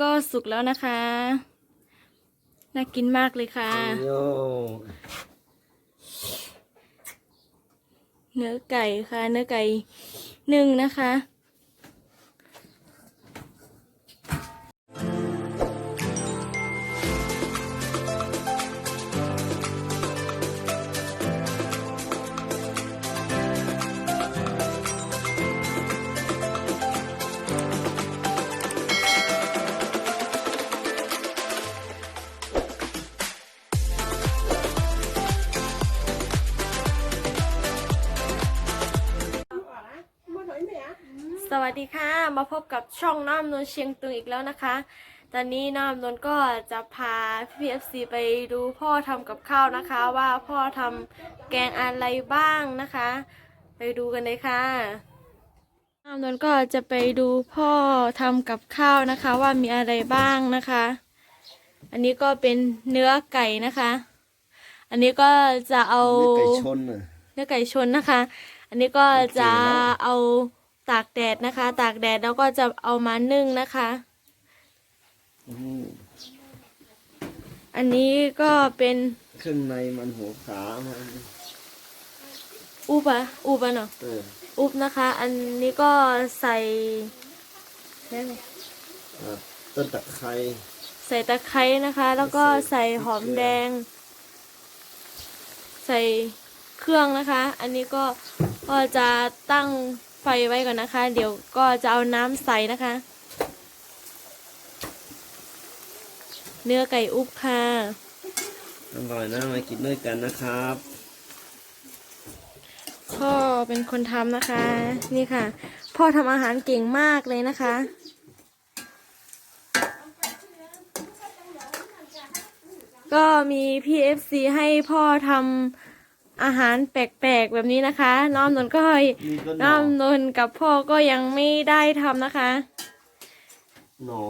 ก็สุกแล้วนะคะ น่ากินมากเลยค่ะโยเนื้อไก่ค่ะ เนื้อไก่นึ่งนะคะ สวัสดีค่ะ มาพบกับช่องน้ำนวลเชียงตุงอีกแล้วนะคะ ตอนนี้น้ำนวลก็จะพาพี่เอฟซีไปดูพ่อทำกับข้าวนะคะ ว่าพ่อทำแกงอะไรบ้างนะคะ ไปดูกันเลยค่ะน้ำนวลก็จะไปดูพ่อทำกับข้าวนะคะ ว่ามีอะไรบ้างนะคะ อันนี้ก็เป็นเนื้อไก่นะคะ อันนี้ก็จะเอานี่ไก่ชนน่ะเนื้อไก่ชนนะคะ อันนี้ก็จะโอเคนะเอา ตากแดดนะคะ ตากแดดแล้วก็จะเอามานึ่งนะคะอืมอันนี้ก็เป็นเครื่องในมันหัวขามันอุบะอุบะเนาะเอออุบนะคะ อันนี้ก็ใส่ใส่อะไรอะต้นตะไคร้ใส่ตะไคร้นะคะ แล้วก็ใส่ใส่หอมพริกเกลือแดง ใส่เครื่องนะคะ อันนี้ก็ก็จะตั้ง ไฟไว้ก่อนนะคะ เดี๋ยวก็จะเอาน้ำใส่นะคะ เนื้อไก่อุบค่ะอร่อยนะมากินด้วยกันนะครับพ่อเป็นคนทำนะคะ นี่ค่ะ พ่อทำอาหารเก่งมากเลยนะคะก็มีพี่เอฟซีให้พ่อทำ อาหารแปลกๆแบบนี้นะคะ น้องนนท์ก็นี่ก็หน่อน้องนนท์กับพ่อก็ยังไม่ได้ทำนะคะหน่อ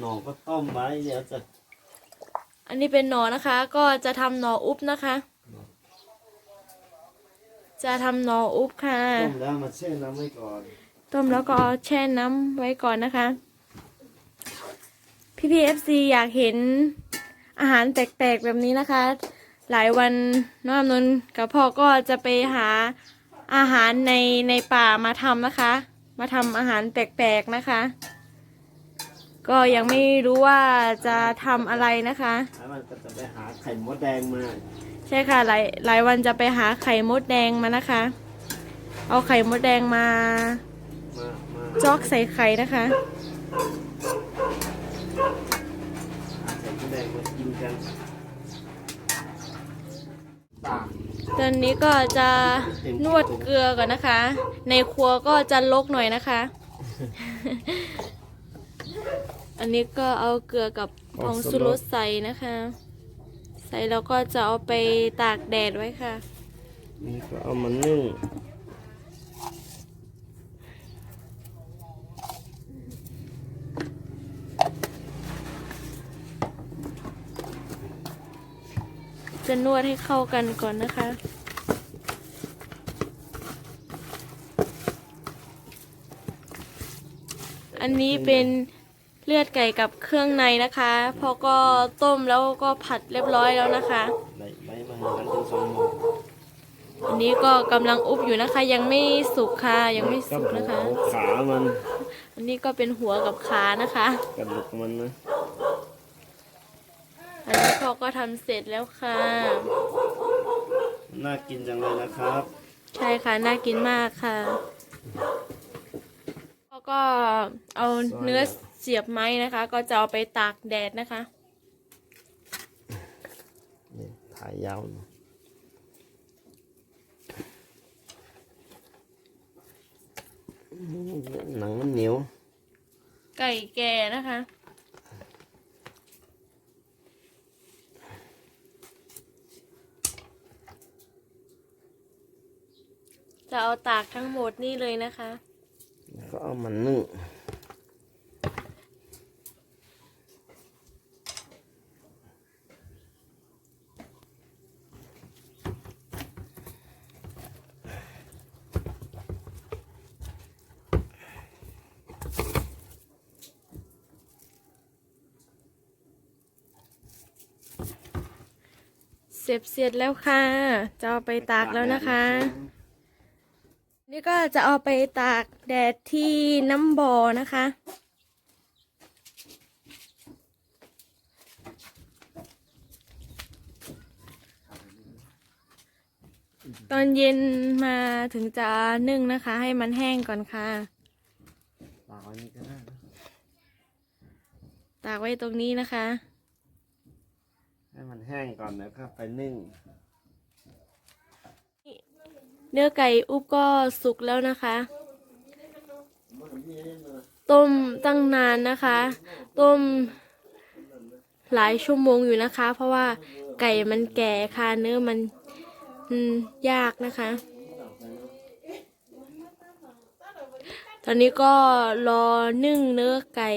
หน่อก็ต้มไว้เดี๋ยวจะอันนี้เป็นหนอนะคะ ก็จะทำหนออุบนะคะ จะทำหนออุบค่ะต้มแล้วมาแช่น้ำไว้ก่อนต้มแล้วก็เอาแช่น้ำไว้ก่อนนะคะ พี่พีเอฟซีอยากเห็นอาหารแปลกๆแบบนี้นะคะ หลายวันน้องอำนนท์กับพ่อก็จะไปหาอาหารในในป่ามาทำนะคะ มาทำอาหารแปลกๆนะคะ ก็ยังไม่รู้ว่าจะทำอะไรนะคะ แล้วมันก็จะไปหาไข่มดแดงมาใช่ค่ะหลายหลายวันจะไปหาไข่มดแดงมานะคะ เอาไข่มดแดงมามามาจอกใส่ไข่นะคะ หาไข่มดแดงมากินกัน ตากตอนนี้ก็จะนวดเกลือก่อนนะคะ ในครัวก็จะลกหน่อยนะคะ อันนี้ก็เอาเกลือกับผงสุรสใส่นะคะ ใส่แล้วก็จะเอาไปตากแดดไว้ค่ะ นี่ก็เอามานึ่ง จะนวดให้เข้ากันก่อนนะคะ อันนี้เป็นเลือดไก่กับเครื่องในนะคะพอก็ต้มแล้วก็ผัดเรียบร้อยแล้วนะคะใบใบมาหันถึงสองโมงอันนี้ก็กำลังอุบอยู่นะคะ ยังไม่สุกค่ะยังไม่สุกนะคะกับขามัน อันนี้ก็เป็นหัวกับขานะคะกระดูกมันนะ อันนี้พ่อก็ทำเสร็จแล้วค่ะ น่ากินจังเลยนะครับ ใช่ค่ะ น่ากินมากค่ะพ่อก็เอาเนื้อเสียบไม้นะคะ ก็จะเอาไปตากแดดนะคะ นี่ถ่ายยาวหน่อยหนังมันเหนียว ไก่แก่นะคะ จะเอาตากทั้งหมดนี่เลยนะคะก็เอามันนึ่งเสร็จเสร็จแล้วค่ะ จะเอาไปตากแล้วนะคะ นี่ก็จะเอาไปตากแดดที่น้ำบ่อนะคะ ตอนเย็นมาถึงจะนึ่งนะคะ ให้มันแห้งก่อนค่ะ ตากไว้นี่ก็ได้นะตากไว้ตรงนี้นะคะ ให้มันแห้งก่อนแล้วก็ไปนึ่ง เนื้อไก่อุบก็สุกแล้วนะคะ ต้มตั้งนานนะคะ ต้มหลายชั่วโมงอยู่นะคะ เพราะว่าไก่มันแก่ค่ะเนื้อมันยากนะคะ ตอนนี้ก็รอนึ่งเนื้อไก่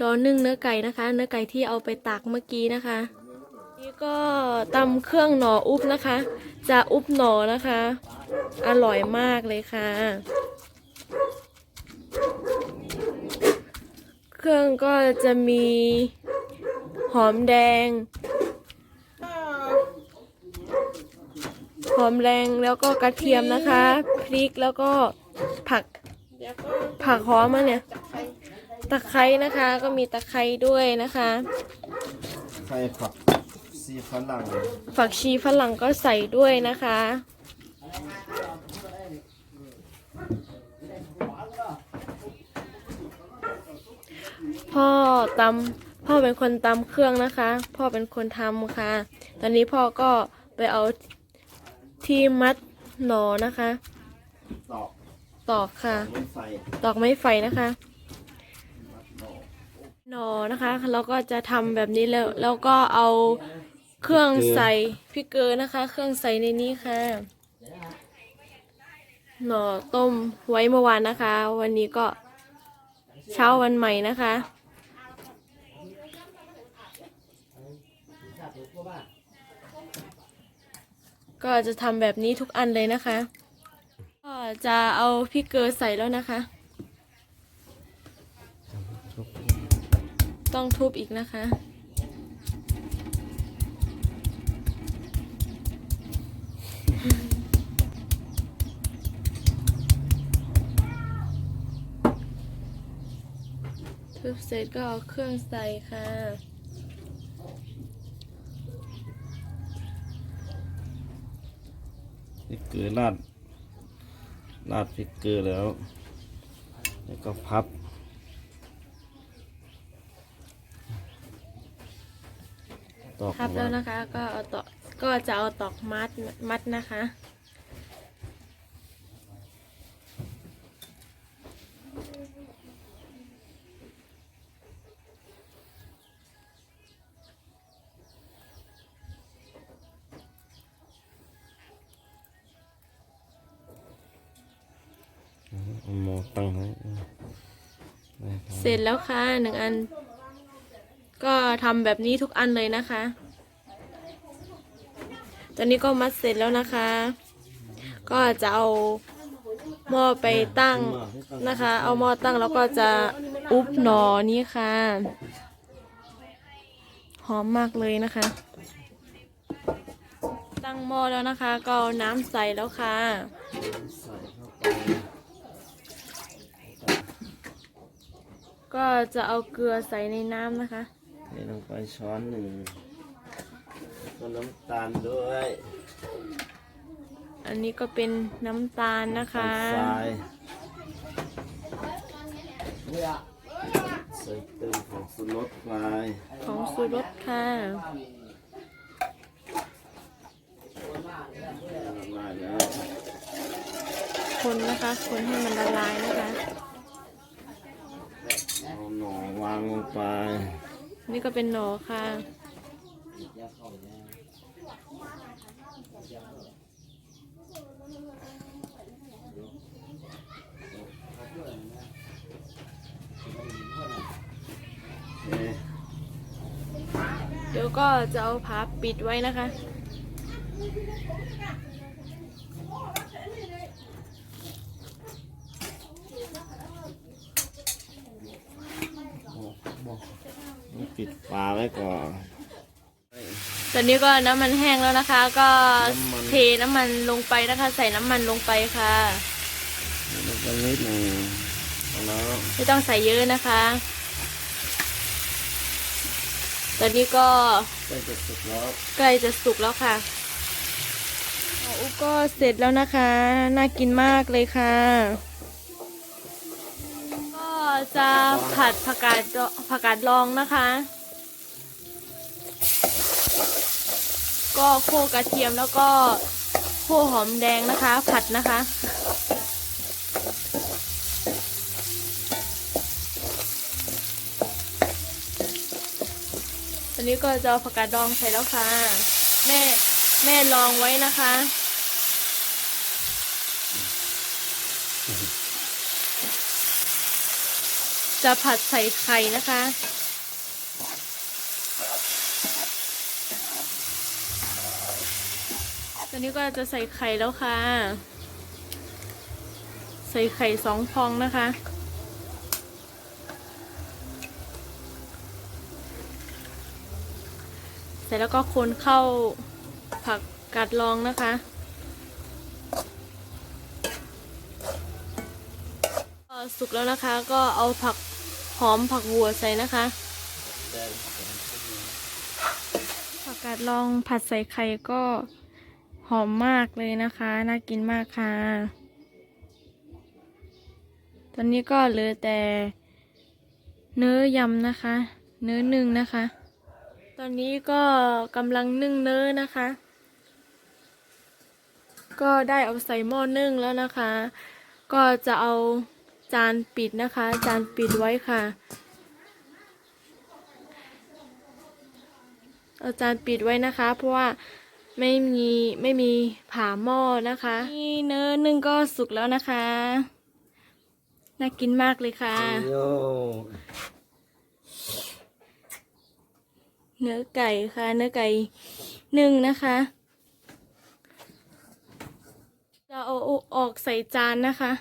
รอนึ่งเนื้อไก่นะคะ เนื้อไก่ที่เอาไปตากเมื่อกี้นะคะ นี่ก็ตำเครื่องหนออุบนะคะ จะอุบหนอนะคะ อร่อยมากเลยค่ะ เครื่องก็จะมีหอมแดง หอมแดงแล้วก็กระเทียมนะคะ พริกแล้วก็ผักผักหอมมาเนี่ย ตะไคร้นะคะ ก็มีตะไคร้ด้วยนะคะใส่ผัก ฝรั่งฝักชีฝรั่งก็ใส่ด้วยนะคะ พ่อตำพ่อเป็นคนตำเครื่องนะคะ พ่อเป็นคนทำค่ะ ตอนนี้พ่อก็ไปเอาที่มัดหนอนะคะ ตอกตอกค่ะ ไม่ใส่ตอกไม้ไฟนะคะ หนอนะคะ เราก็จะทำแบบนี้แล้วแล้วก็เอา เครื่องใส่พริกเกลือนะคะ เครื่องใส่ในนี้ค่ะ หน่อต้มไว้เมื่อวานนะคะ วันนี้ก็เช้าวันใหม่นะคะก็จะทำแบบนี้ทุกอันเลยนะคะ ก็จะเอาพริกเกลือใส่แล้วนะคะ ต้องทุบอีกนะคะ ทุบเสร็จก็เอาเครื่องใส่ค่ะ พริกเกลือราด ราดพริกเกลือแล้ว แล้วก็พับ ตอกพับแล้วมานะคะ ก็เอาตอกก็จะเอาตอกมัดมัดนะคะ เอาหมอตั้งไว้ได้ค เสร็จแล้วค่ะหนึ่งอัน ก็ทำแบบนี้ทุกอันเลยนะคะ ตอนนี้ก็มัดเสร็จแล้วนะคะ ก็จะเอาหม้อไปตั้งนะคะ เอาหม้อตั้งแล้วก็จะอุบหนอนี่ค่ะ หอมมากเลยนะคะ ตั้งหม้อแล้วนะคะ ก็เอาน้ำใส่แล้วค่ะ ใส่เข้าไป ก็จะเอาเกลือใส่ในน้ำนะคะเทลงไปช้อนหนึ่งแล้วก็น้ำตาลด้วยอันนี้ก็เป็นน้ำตาลนะคะทรายใส่เติมของสุรสไปของสูรสค่ะละลายแล้ว คนนะคะ คนให้มันละลายนะคะ เอาหน่อวางลงไป นี่ก็เป็นหนอค่ะเอ๊ะเดี๋ยวก็จะเอาผ้าปิดไว้นะคะ บอกบอก ปิดฝาไว้ก่อนเสตอนนี้ก็น้ำมันแห้งแล้วนะคะ ก็น้ำมันเทน้ำมันลงไปนะคะ ใส่น้ำมันลงไปค่ะแล้วก็นิดหนึ่งเอาแล้วไม่ต้องใส่เยอะนะคะ ตอนนี้ก็ใกล้จะสุกแล้วใกล้จะสุกแล้วค่ะของอุก็เสร็จแล้วนะคะ น่ากินมากเลยค่ะก็ จะผัดผักกาดผักกาดลองนะคะ ก็โขลกกระเทียมแล้วก็โขลกหอมแดงนะคะ ผัดนะคะ ตอนนี้ก็จะผักกาดดองใส่แล้วค่ะ แม่แม่ลองไว้นะคะ จะผัดใส่ไข่นะคะ ตอนนี้ก็จะใส่ไข่แล้วค่ะ ใส่ไข่สองฟองนะคะ เสร็จแล้วก็คนเข้าผักกาดลองนะคะสุกแล้วนะคะก็เอาผัก หอมผักบัวใส่นะคะ ผักกาดลองผัดใส่ไข่ก็หอมมากเลยนะคะ น่ากินมากค่ะ ตอนนี้ก็เหลือแต่เนื้อยำนะคะ เนื้อหนึ่งนะคะ ตอนนี้ก็กำลังนึ่งเนื้อนะคะ ก็ได้เอาใส่หม้อนึ่งแล้วนะคะ ก็จะเอา จานปิดนะคะ จานปิดไว้ค่ะ เอาจานปิดไว้นะคะ เพราะว่าไม่มีไม่มีผ่าหม้อนะคะนี่เนื้อนึ่งก็สุกแล้วนะคะ น่ากินมากเลยค่ะโยเนื้อไก่ค่ะ เนื้อไก่นึ่งนะคะจะเอาออกใส่จานนะคะ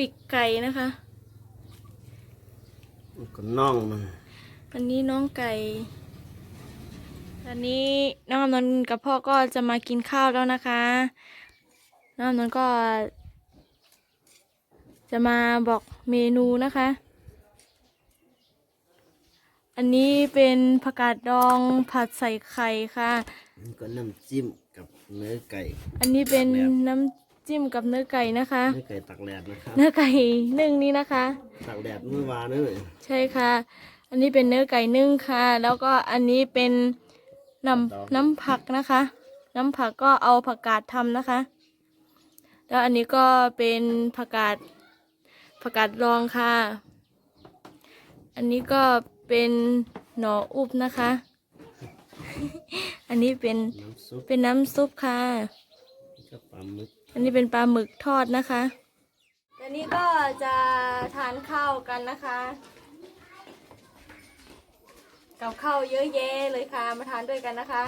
ปิกไก่นะคะ ก็น่องมันอันนี้น้องไก่ ตอนนี้น้องอำนนท์กับพ่อก็จะมากินข้าวแล้วนะคะ น้องอำนนท์ก็ จะมาบอกเมนูนะคะ อันนี้เป็นผักกาดดองผัดใส่ไข่ค่ะ มันก็น้ำจิ้มกับเนื้อไก่ อันนี้เป็นน้ำ จิ้มกับเนื้อไก่นะคะ เนื้อไก่ตักแดดนะครับ เนื้อไก่นึ่งนี้นะคะ ตักแดดเมื่อวานนั่นเลยใช่ค่ะ อันนี้เป็นเนื้อไก่นึ่งค่ะ แล้วก็อันนี้เป็นน้ำน้ำผักนะคะ น้ำผักก็เอาผักกาดทำนะคะ แล้วอันนี้ก็เป็นผักกาดผักกาดรองค่ะ อันนี้ก็เป็นหน่ออุบนะคะ อันนี้เป็นน้ำซุปเป็นน้ำซุปค่ะก็ปลาหมึก อันนี้เป็นปลาหมึกทอดนะคะอันนี้ก็จะทานข้าวกันนะคะ กับข้าวเยอะแยะเลยค่ะ มาทานด้วยกันนะคะ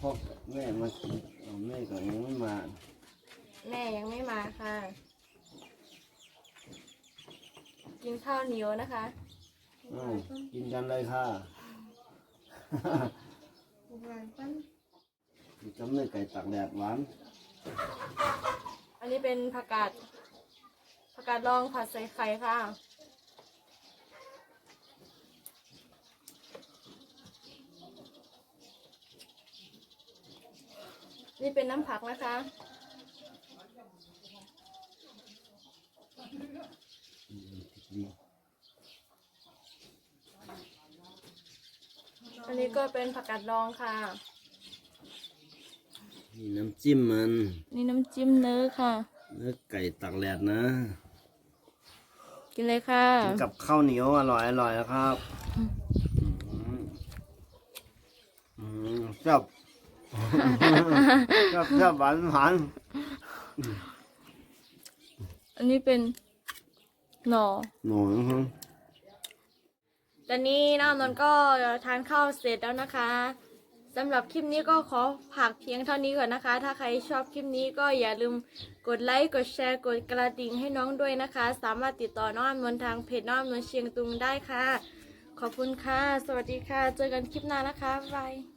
พ่อกับแม่มากินเอาแม่ก็ยังไม่มา แม่ยังไม่มาค่ะ กินข้าวเหนียวนะคะอ้าวกินกันเลยค่ะกินกับเนื้อไก่ตักแดดหวาน อันนี้เป็นผักกาดผักกาดดองผัดใส่ไข่ค่ะ นี่เป็นน้ำผักนะคะ อันนี้ก็เป็นผักกาดดองค่ะ นี่น้ำจิ้มมัน นี่น้ำจิ้มเนื้อค่ะ เนื้อไก่ตักแดดนะ กินเลยค่ะ กินกับข้าวเหนียวอร่อยอร่อยแล้วครับอืมแซ่บแซ่บแซ่บหวานหวานอันนี้เป็นหน่อหน่อยนะครับตอนนี้น้องนนท์ก็ทานข้าวเสร็จแล้วนะคะ สำหรับคลิปนี้ก็ขอฝากเพียงเท่านี้ก่อนนะคะ ถ้าใครชอบคลิปนี้ก็อย่าลืมกดไลค์ กดแชร์ กดกระดิ่งให้น้องด้วยนะคะ สามารถติดต่อน้องอมนทางเพจน้องอมนวยเชียงตุงได้ค่ะ ขอบคุณค่ะ สวัสดีค่ะ เจอกันคลิปหน้านะคะบาย